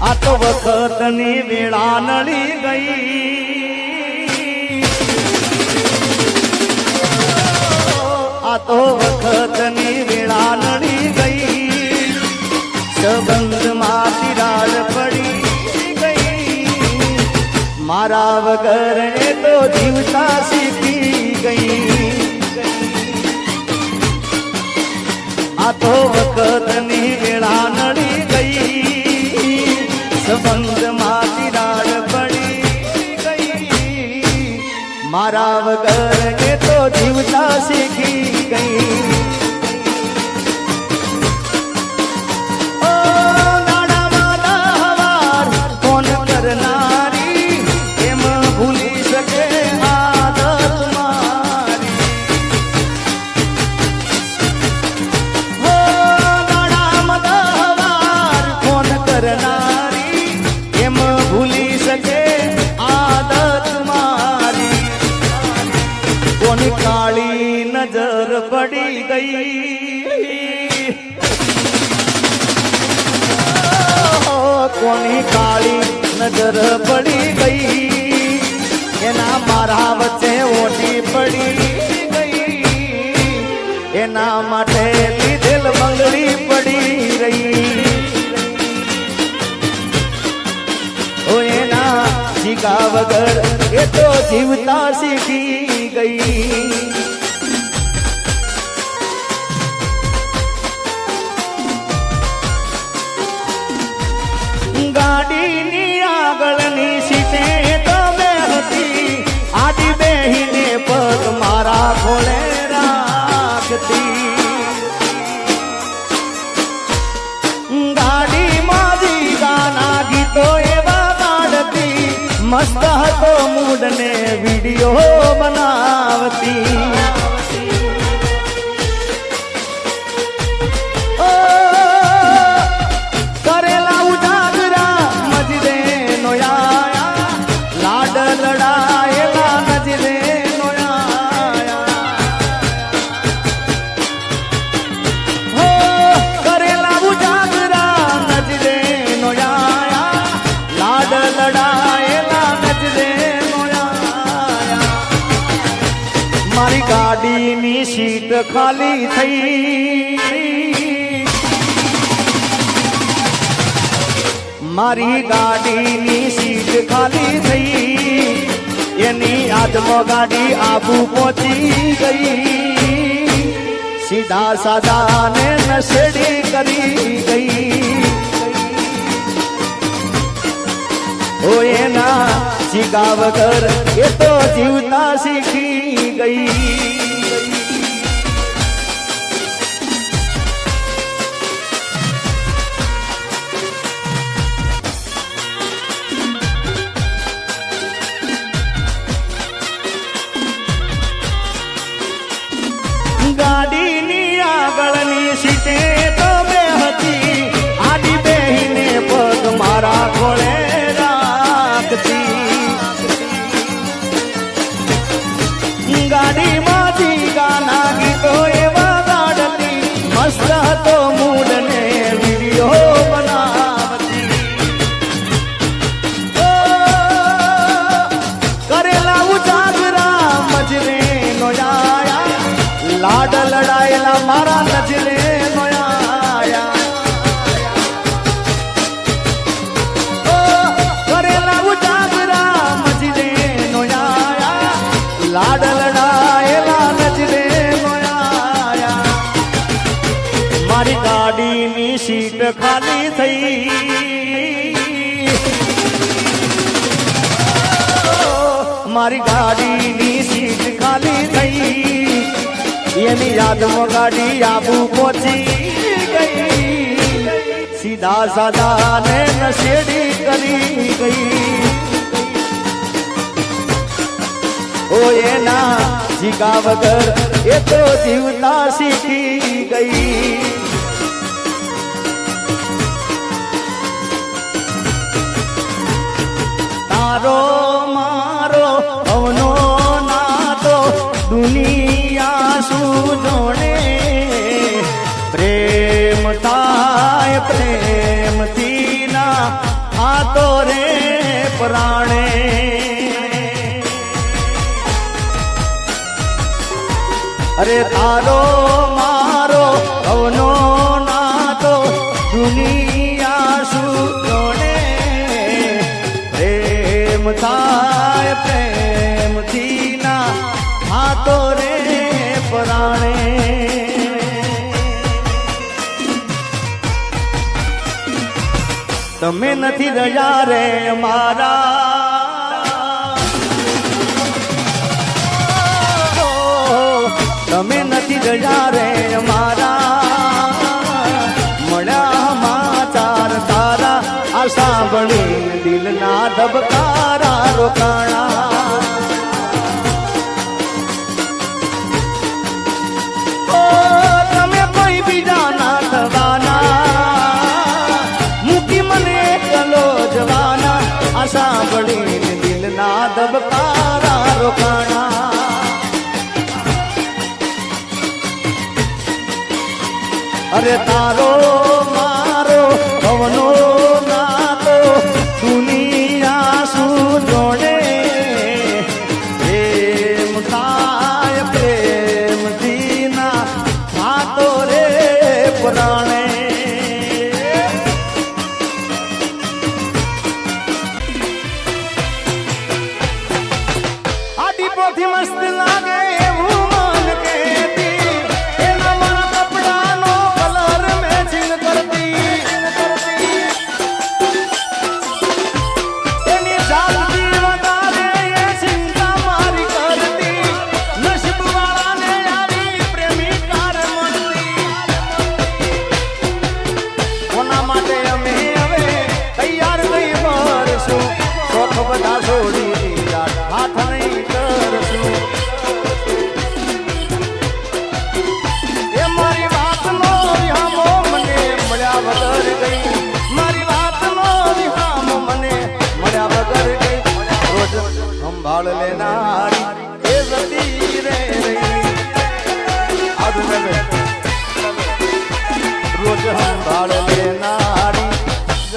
આ તો વખતની વેળા નળી ગઈ. આ તો વખતની વેળા નળી ગઈ. સંબંધમાં તિરાડ પડી ગઈ. મારા વગર એ તો જીવતા શીખી ગઈ. આ નજર પડી ગઈ. એના મારા વચ્ચે ઓટી પડી ગઈ. એના માટે લીધેલ બંગડી પડી રહી ઓ એના શીખા વગર એ તો જીવતા શીખી ગઈ. ગાડીની મૂડ ને વીડિયો બનાવતી ગાડીની સીટ ખાલી થઈ. મારી ગાડીની સીટ ખાલી થઈ. એની યાદમાં ગાડી આબુ પહોંચી ગઈ. સીધા સાદા ને નશેડી કરી ગઈ. એના જીગા વગર એ તો જીવતા શીખી ગઈ. લાડ લડાયેલા મારા નજરે લાડ લડાયેલા નજરે મારી ગાડીની સીટ ખાલી થઈ મારી ગાડીની સીટ ખાલી થઈ એની યાદમાં ગાડી આબુ પહોંચી ગઈ. સીધા સાદા ને નશેડી કરી ગઈ. ઓ એના જીગા વગર એ તો જીવતા શીખી ગઈ. અરે તારો, મારો અવનો નાતો દુનિયા સુતોને પ્રેમ થાય, પ્રેમથી ના હાતો રે પરાણે. તમે નથી રહ્યા રે મારા સતી ગઢા રે મારા. મળ્યા સમાચાર તારા. આ સાંભળી દિલના ધબકારા રોકાણા. તારો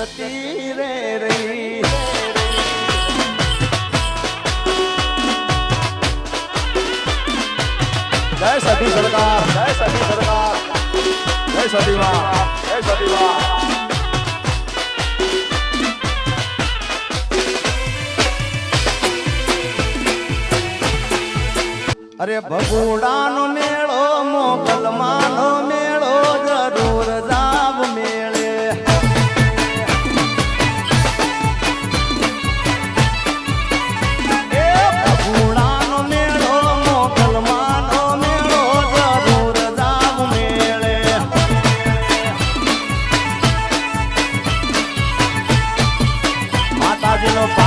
જતી રે રહી જય સતી મેળો મોકલમાનો મેળો que lo.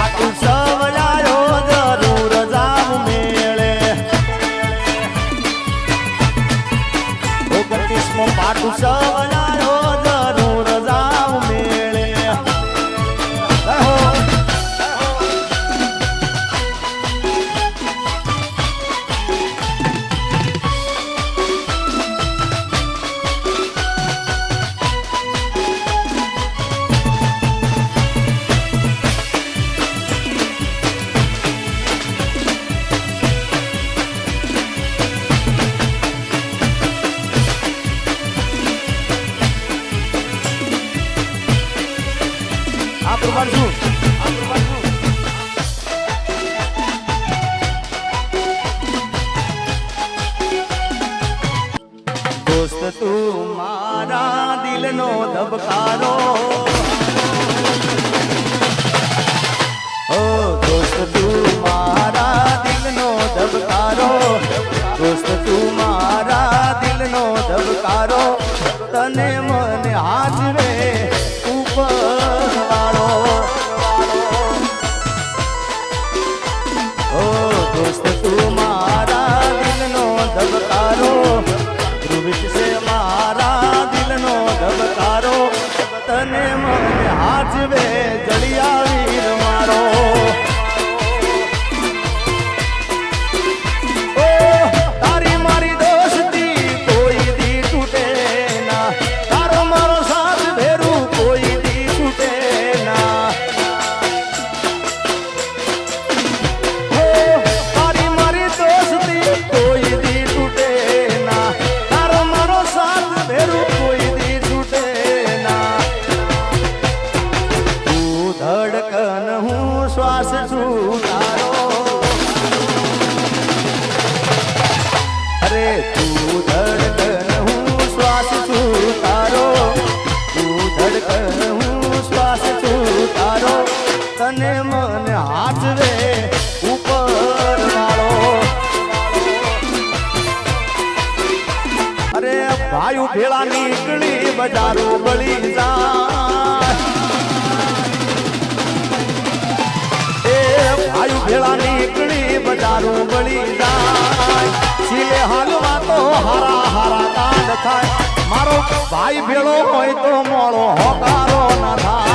દોસ્ત તું મારા દિલનો ધબકારો. અને મને હાચવે જળિયા વીર બજારો બળી જાય. એ ભાઈ ભેળા નીકળી બજારો બળી જાય. સિલે હાલવા તો હારા હારા કાંડ થાય. મારો ભાઈ ભેળો હોય તો મોળો હોકારો ના થાય.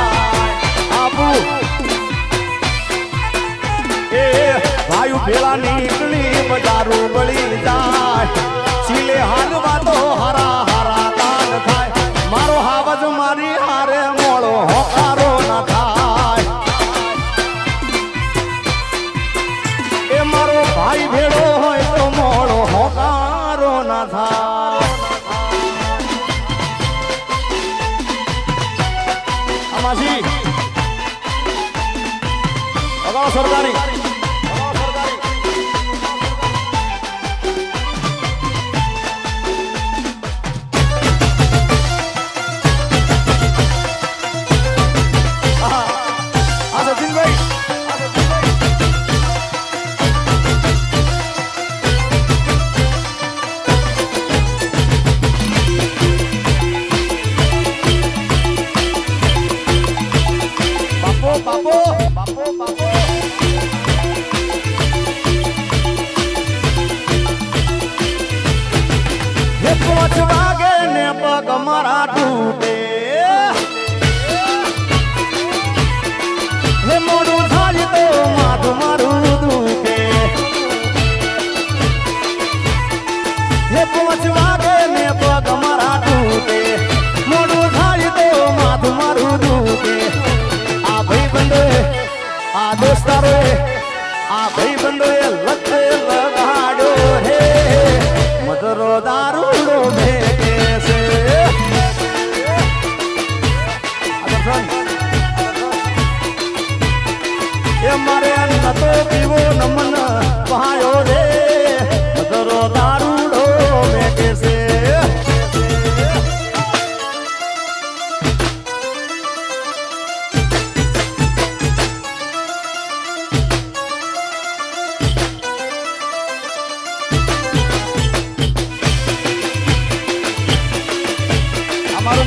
ભેળા નીકળી બજારો બળી જાય. સિલે હાલવા તો હારા મારો ભેળો હોય તો મોડો હોકારો ના થાય. આમાંથી અગાઉ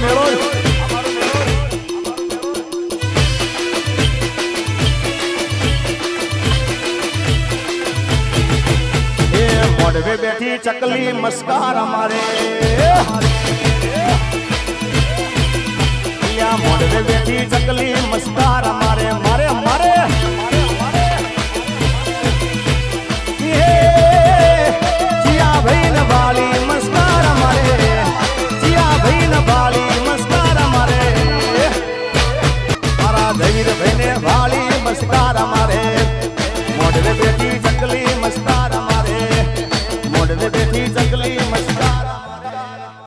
મેળો મોડવે બેઠી ચકલી મસ્કાર અમારે. યા મોઢવે બેઠી